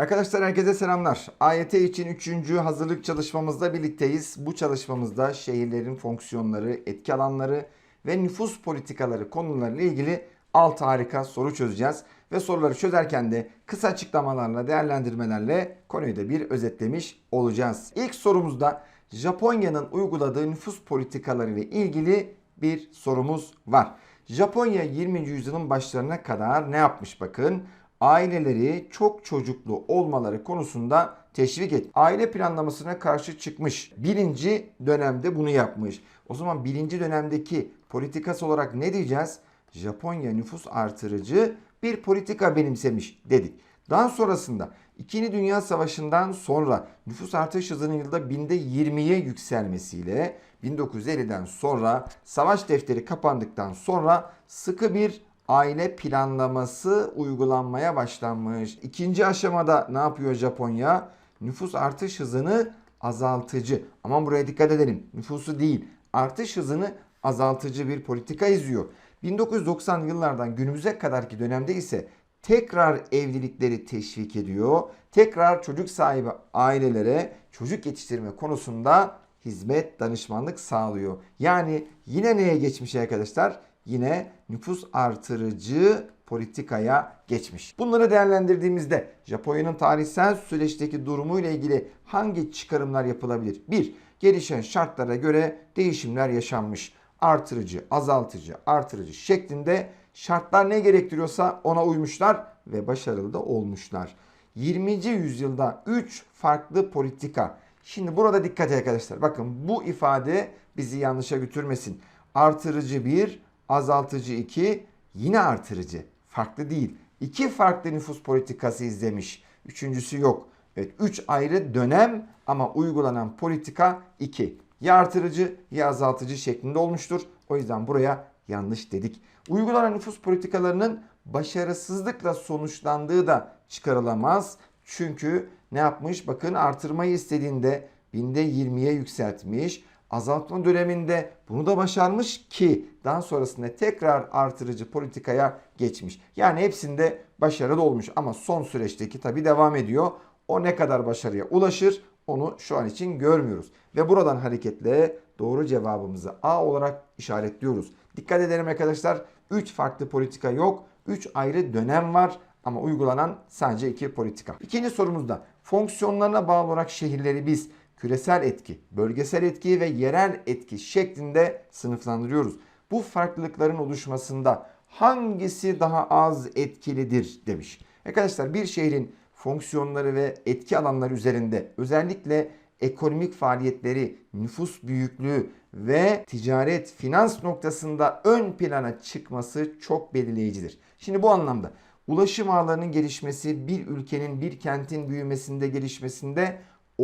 Arkadaşlar herkese selamlar. AYT için 3. hazırlık çalışmamızda birlikteyiz. Bu çalışmamızda şehirlerin fonksiyonları, etki alanları ve nüfus politikaları konularıyla ilgili 6 harika soru çözeceğiz. Ve soruları çözerken de kısa açıklamalarla, değerlendirmelerle konuyu da bir özetlemiş olacağız. İlk sorumuzda Japonya'nın uyguladığı nüfus politikaları ile ilgili bir sorumuz var. Japonya 20. yüzyılın başlarına kadar ne yapmış bakın? Aileleri çok çocuklu olmaları konusunda teşvik et. Aile planlamasına karşı çıkmış. Birinci dönemde bunu yapmış. O zaman birinci dönemdeki politikası olarak ne diyeceğiz? Japonya nüfus artırıcı bir politika benimsemiş dedik. Daha sonrasında 2. Dünya Savaşı'ndan sonra nüfus artış hızının yılda binde 20'ye yükselmesiyle 1950'den sonra savaş defteri kapandıktan sonra sıkı bir aile planlaması uygulanmaya başlanmış. İkinci aşamada ne yapıyor Japonya? Nüfus artış hızını azaltıcı. Aman buraya dikkat edelim. Nüfusu değil, artış hızını azaltıcı bir politika izliyor. 1990 yıllardan günümüze kadarki dönemde ise tekrar evlilikleri teşvik ediyor. Tekrar çocuk sahibi ailelere çocuk yetiştirme konusunda hizmet, danışmanlık sağlıyor. Yani yine neye geçmiş arkadaşlar? Yine nüfus artırıcı politikaya geçmiş. Bunları değerlendirdiğimizde Japonya'nın tarihsel süreçteki durumuyla ilgili hangi çıkarımlar yapılabilir? 1. Gelişen şartlara göre değişimler yaşanmış. Artırıcı, azaltıcı, artırıcı şeklinde şartlar ne gerektiriyorsa ona uymuşlar ve başarılı da olmuşlar. 20. yüzyılda 3 farklı politika. Şimdi burada dikkat arkadaşlar. Bakın bu ifade bizi yanlışa götürmesin. Artırıcı 1, azaltıcı 2, yine artırıcı. Farklı değil. İki farklı nüfus politikası izlemiş. Üçüncüsü yok. Evet 3 ayrı dönem ama uygulanan politika 2. Ya artırıcı ya azaltıcı şeklinde olmuştur. O yüzden buraya yanlış dedik. Uygulanan nüfus politikalarının başarısızlıkla sonuçlandığı da çıkarılamaz. Çünkü ne yapmış? Bakın artırmayı istediğinde binde 20'ye yükseltmiş. Azaltma döneminde bunu da başarmış ki daha sonrasında tekrar artırıcı politikaya geçmiş. Yani hepsinde başarılı olmuş ama son süreçteki tabi devam ediyor. O ne kadar başarıya ulaşır onu şu an için görmüyoruz. Ve buradan hareketle doğru cevabımızı A olarak işaretliyoruz. Dikkat edelim arkadaşlar 3 farklı politika yok. 3 ayrı dönem var ama uygulanan sadece 2 politika. İkinci sorumuzda fonksiyonlarına bağlı olarak şehirleri biz küresel etki, bölgesel etki ve yerel etki şeklinde sınıflandırıyoruz. Bu farklılıkların oluşmasında hangisi daha az etkilidir demiş. Arkadaşlar bir şehrin fonksiyonları ve etki alanları üzerinde özellikle ekonomik faaliyetleri, nüfus büyüklüğü ve ticaret, finans noktasında ön plana çıkması çok belirleyicidir. Şimdi bu anlamda ulaşım ağlarının gelişmesi bir ülkenin, bir kentin büyümesinde, gelişmesinde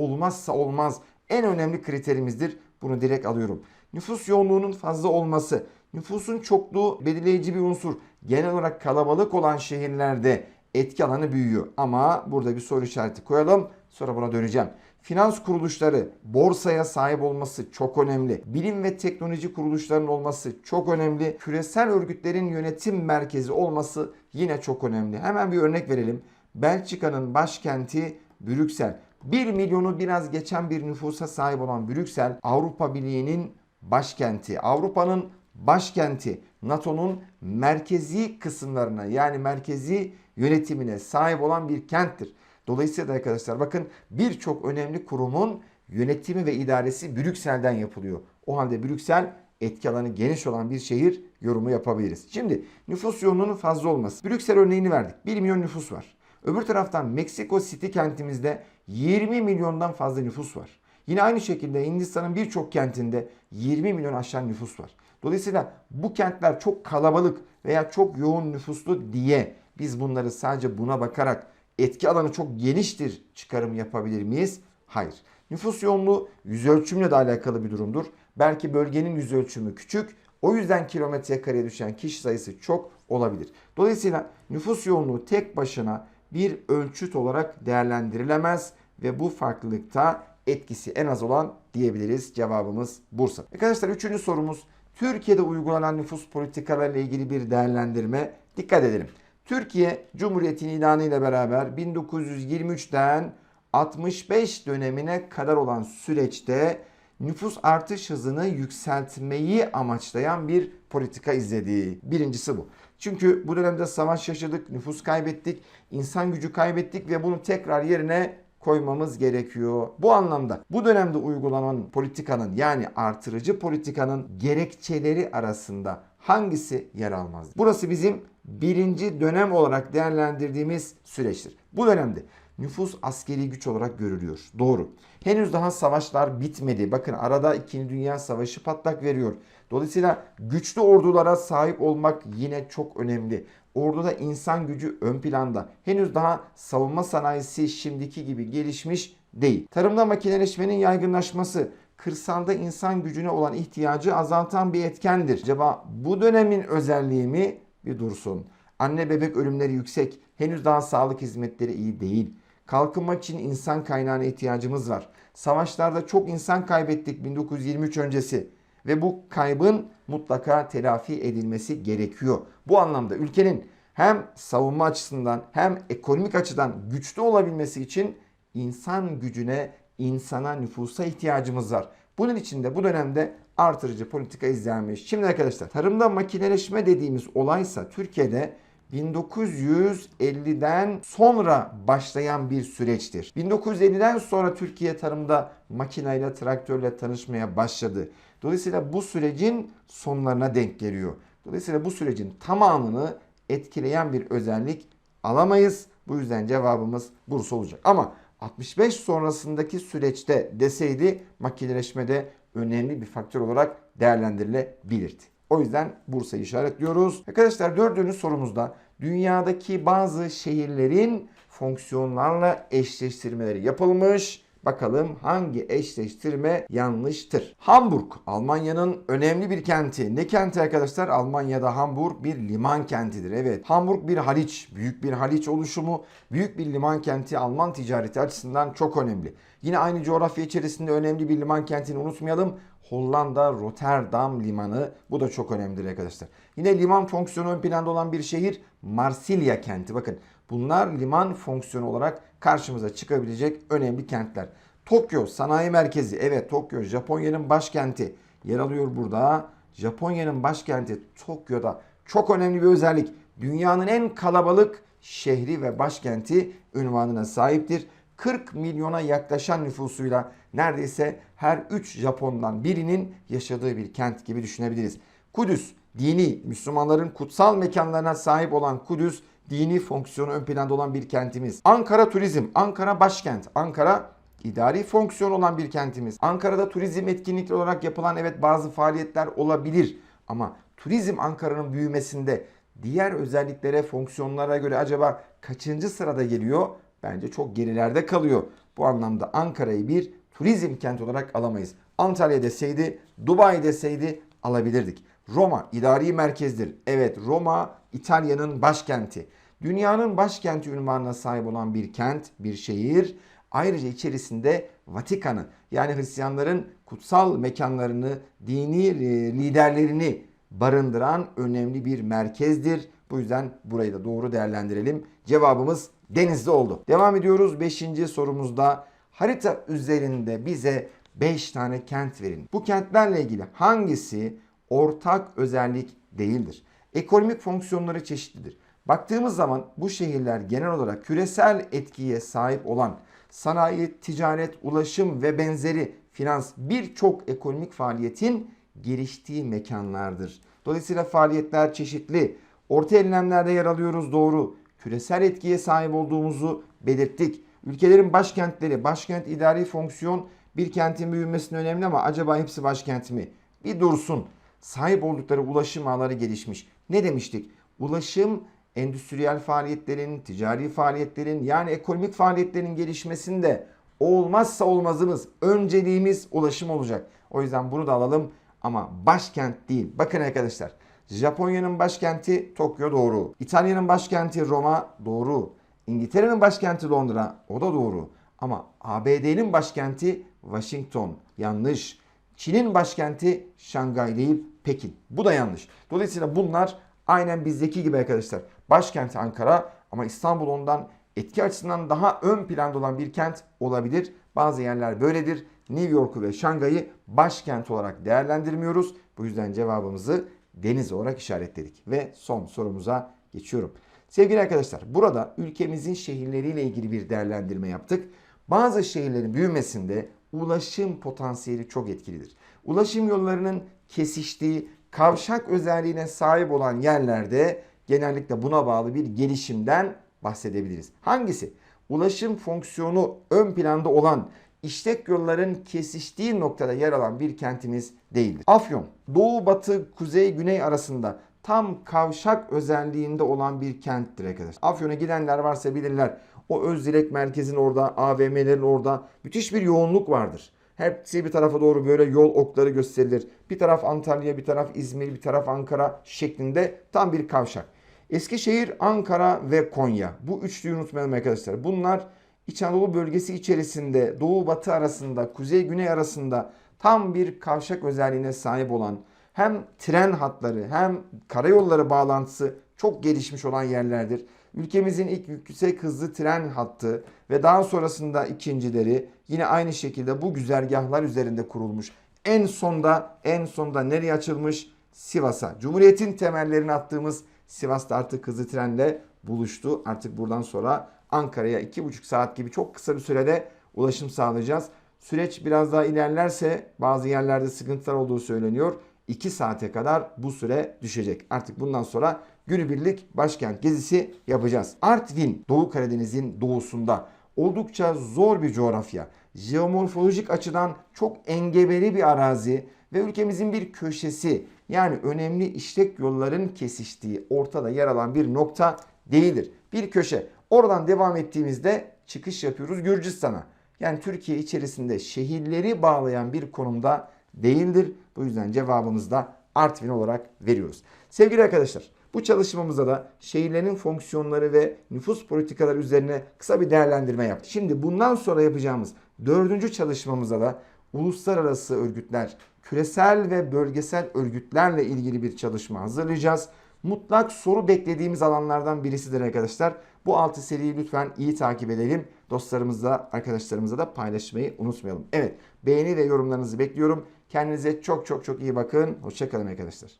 olmazsa olmaz en önemli kriterimizdir. Bunu direkt alıyorum. Nüfus yoğunluğunun fazla olması, nüfusun çokluğu belirleyici bir unsur. Genel olarak kalabalık olan şehirlerde etki alanı büyüyor. Ama burada bir soru işareti koyalım. Sonra buna döneceğim. Finans kuruluşları borsaya sahip olması çok önemli. Bilim ve teknoloji kuruluşlarının olması çok önemli. Küresel örgütlerin yönetim merkezi olması yine çok önemli. Hemen bir örnek verelim. Belçika'nın başkenti Brüksel. 1 milyonu biraz geçen bir nüfusa sahip olan Brüksel Avrupa Birliği'nin başkenti. Avrupa'nın başkenti. NATO'nun merkezi kısımlarına yani merkezi yönetimine sahip olan bir kenttir. Dolayısıyla arkadaşlar bakın birçok önemli kurumun yönetimi ve idaresi Brüksel'den yapılıyor. O halde Brüksel etki alanı geniş olan bir şehir yorumu yapabiliriz. Şimdi nüfus yoğunluğunun fazla olması. Brüksel örneğini verdik. 1 milyon nüfus var. Öbür taraftan Meksiko City kentimizde 20 milyondan fazla nüfus var. Yine aynı şekilde Hindistan'ın birçok kentinde 20 milyon aşan nüfus var. Dolayısıyla bu kentler çok kalabalık veya çok yoğun nüfuslu diye biz bunları sadece buna bakarak etki alanı çok geniştir çıkarım yapabilir miyiz? Hayır. Nüfus yoğunluğu yüz ölçümle de alakalı bir durumdur. Belki bölgenin yüz ölçümü küçük. O yüzden kilometre kareye düşen kişi sayısı çok olabilir. Dolayısıyla nüfus yoğunluğu tek başına bir ölçüt olarak değerlendirilemez ve bu farklılıkta etkisi en az olan diyebiliriz. Cevabımız Bursa. Arkadaşlar üçüncü sorumuz Türkiye'de uygulanan nüfus politikalarıyla ilgili bir değerlendirme. Dikkat edelim. Türkiye Cumhuriyeti'nin ilanı ile beraber 1923'ten 65 dönemine kadar olan süreçte nüfus artış hızını yükseltmeyi amaçlayan bir politika izledi. Birincisi bu. Çünkü bu dönemde savaş yaşadık, nüfus kaybettik, insan gücü kaybettik ve bunu tekrar yerine koymamız gerekiyor. Bu anlamda bu dönemde uygulanan politikanın yani artırıcı politikanın gerekçeleri arasında hangisi yer almaz? Burası bizim birinci dönem olarak değerlendirdiğimiz süreçtir. Bu dönemde nüfus askeri güç olarak görülüyor. Doğru. Henüz daha savaşlar bitmedi. Bakın arada 2. Dünya Savaşı patlak veriyor. Dolayısıyla güçlü ordulara sahip olmak yine çok önemli. Orduda insan gücü ön planda. Henüz daha savunma sanayisi şimdiki gibi gelişmiş değil. Tarımda makineleşmenin yaygınlaşması kırsalda insan gücüne olan ihtiyacı azaltan bir etkendir. Acaba bu dönemin özelliği mi? Bir dursun. Anne bebek ölümleri yüksek. Henüz daha sağlık hizmetleri iyi değil. Kalkınmak için insan kaynağına ihtiyacımız var. Savaşlarda çok insan kaybettik 1923 öncesi ve bu kaybın mutlaka telafi edilmesi gerekiyor. Bu anlamda ülkenin hem savunma açısından hem ekonomik açıdan güçlü olabilmesi için insan gücüne, insana, nüfusa ihtiyacımız var. Bunun için de bu dönemde artırıcı politika izlenmiş. Şimdi arkadaşlar tarımda makineleşme dediğimiz olaysa Türkiye'de 1950'den sonra başlayan bir süreçtir. 1950'den sonra Türkiye tarımda makineyle, traktörle tanışmaya başladı. Dolayısıyla bu sürecin sonlarına denk geliyor. Dolayısıyla bu sürecin tamamını etkileyen bir özellik alamayız. Bu yüzden cevabımız Bursa olacak. Ama 65 sonrasındaki süreçte deseydi makineleşmede önemli bir faktör olarak değerlendirilebilirdi. O yüzden Bursa'yı işaretliyoruz. Arkadaşlar dördüncü sorumuzda dünyadaki bazı şehirlerin fonksiyonlarla eşleştirmeleri yapılmış. Bakalım hangi eşleştirme yanlıştır? Hamburg, Almanya'nın önemli bir kenti. Ne kenti arkadaşlar? Almanya'da Hamburg bir liman kentidir. Evet, Hamburg bir haliç, büyük bir haliç oluşumu, büyük bir liman kenti Alman ticareti açısından çok önemli. Yine aynı coğrafya içerisinde önemli bir liman kentini unutmayalım. Hollanda Rotterdam limanı bu da çok önemlidir arkadaşlar. Yine liman fonksiyonu ön planda olan bir şehir Marsilya kenti. Bakın bunlar liman fonksiyonu olarak karşımıza çıkabilecek önemli kentler. Tokyo sanayi merkezi. Evet Tokyo Japonya'nın başkenti. Yer alıyor burada. Japonya'nın başkenti Tokyo'da çok önemli bir özellik. Dünyanın en kalabalık şehri ve başkenti ünvanına sahiptir. 40 milyona yaklaşan nüfusuyla neredeyse her 3 Japon'dan birinin yaşadığı bir kent gibi düşünebiliriz. Kudüs, dini, Müslümanların kutsal mekanlarına sahip olan Kudüs, dini fonksiyonu ön planda olan bir kentimiz. Ankara turizm, Ankara başkent. Ankara idari fonksiyon olan bir kentimiz. Ankara'da turizm etkinlikleri olarak yapılan evet bazı faaliyetler olabilir. Ama turizm Ankara'nın büyümesinde diğer özelliklere, fonksiyonlara göre acaba kaçıncı sırada geliyor? Bence çok gerilerde kalıyor. Bu anlamda Ankara'yı bir turizm kenti olarak alamayız. Antalya deseydi, Dubai deseydi alabilirdik. Roma idari merkezdir. Evet Roma İtalya'nın başkenti. Dünyanın başkenti ünvanına sahip olan bir kent, bir şehir. Ayrıca içerisinde Vatikan'ı yani Hristiyanların kutsal mekanlarını, dini e, liderlerini barındıran önemli bir merkezdir. Bu yüzden burayı da doğru değerlendirelim. Cevabımız Denizli oldu. Devam ediyoruz 5. sorumuzda. Harita üzerinde bize 5 tane kent verin. Bu kentlerle ilgili hangisi ortak özellik değildir? Ekonomik fonksiyonları çeşitlidir. Baktığımız zaman bu şehirler genel olarak küresel etkiye sahip olan sanayi, ticaret, ulaşım ve benzeri finans birçok ekonomik faaliyetin geliştiği mekanlardır. Dolayısıyla faaliyetler çeşitli. Orta enlemlerde yer alıyoruz doğru. Küresel etkiye sahip olduğumuzu belirttik. Ülkelerin başkentleri, başkent idari fonksiyon bir kentin büyümesine önemli ama acaba hepsi başkent mi? Bir dursun. Sahip oldukları ulaşım ağları gelişmiş. Ne demiştik? Ulaşım endüstriyel faaliyetlerin, ticari faaliyetlerin yani ekonomik faaliyetlerin gelişmesinde olmazsa olmazımız, önceliğimiz ulaşım olacak. O yüzden bunu da alalım ama başkent değil. Bakın arkadaşlar Japonya'nın başkenti Tokyo doğru. İtalya'nın başkenti Roma doğru. İngiltere'nin başkenti Londra o da doğru. Ama ABD'nin başkenti Washington yanlış. Çin'in başkenti Şangay değil Pekin. Bu da yanlış. Dolayısıyla bunlar aynen bizdeki gibi arkadaşlar. başkenti Ankara ama İstanbul ondan etki açısından daha ön planda olan bir kent olabilir. Bazı yerler böyledir. New York'u ve Şangay'ı başkent olarak değerlendirmiyoruz. Bu yüzden cevabımızı deniz olarak işaretledik. Ve son sorumuza geçiyorum. Sevgili arkadaşlar burada ülkemizin şehirleriyle ilgili bir değerlendirme yaptık. Bazı şehirlerin büyümesinde ulaşım potansiyeli çok etkilidir. Ulaşım yollarının kesiştiği, kavşak özelliğine sahip olan yerlerde genellikle buna bağlı bir gelişimden bahsedebiliriz. Hangisi? Ulaşım fonksiyonu ön planda olan işlek yolların kesiştiği noktada yer alan bir kentimiz değildir. Afyon, doğu, batı, kuzey, güney arasında tam kavşak özelliğinde olan bir kenttir arkadaşlar. Afyon'a gidenler varsa bilirler. O Özdilek merkezin orada, AVM'lerin orada müthiş bir yoğunluk vardır. Hepsi bir tarafa doğru böyle yol okları gösterilir. Bir taraf Antalya, bir taraf İzmir, bir taraf Ankara şeklinde tam bir kavşak. Eskişehir, Ankara ve Konya. Bu üçlüyü unutmayalım arkadaşlar. Bunlar İç Anadolu bölgesi içerisinde doğu batı arasında, kuzey güney arasında tam bir kavşak özelliğine sahip olan hem tren hatları hem karayolları bağlantısı çok gelişmiş olan yerlerdir. Ülkemizin ilk yüksek hızlı tren hattı ve daha sonrasında ikincileri yine aynı şekilde bu güzergahlar üzerinde kurulmuş. En sonda en sonda nereye açılmış? Sivas'a. Cumhuriyet'in temellerini attığımız Sivas'ta artık hızlı trenle buluştu. Artık buradan sonra Ankara'ya 2,5 saat gibi çok kısa bir sürede ulaşım sağlayacağız. Süreç biraz daha ilerlerse bazı yerlerde sıkıntılar olduğu söyleniyor. 2 saate kadar bu süre düşecek. Artık bundan sonra günübirlik başkent gezisi yapacağız. Artvin, Doğu Karadeniz'in doğusunda oldukça zor bir coğrafya. Jeomorfolojik açıdan çok engebeli bir arazi ve ülkemizin bir köşesi yani önemli işlek yolların kesiştiği ortada yer alan bir nokta değildir. Bir köşe. Oradan devam ettiğimizde çıkış yapıyoruz Gürcistan'a. Yani Türkiye içerisinde şehirleri bağlayan bir konumda değildir. Bu yüzden cevabımızı da Artvin olarak veriyoruz. Sevgili arkadaşlar bu çalışmamızda da şehirlerin fonksiyonları ve nüfus politikaları üzerine kısa bir değerlendirme yaptık. Şimdi bundan sonra yapacağımız dördüncü çalışmamızda da uluslararası örgütler, küresel ve bölgesel örgütlerle ilgili bir çalışma hazırlayacağız. Mutlak soru beklediğimiz alanlardan birisidir arkadaşlar. Bu altı seriyi lütfen iyi takip edelim. Dostlarımızla, arkadaşlarımızla da paylaşmayı unutmayalım. Evet, beğeni ve yorumlarınızı bekliyorum. Kendinize çok çok çok iyi bakın. Hoşçakalın arkadaşlar.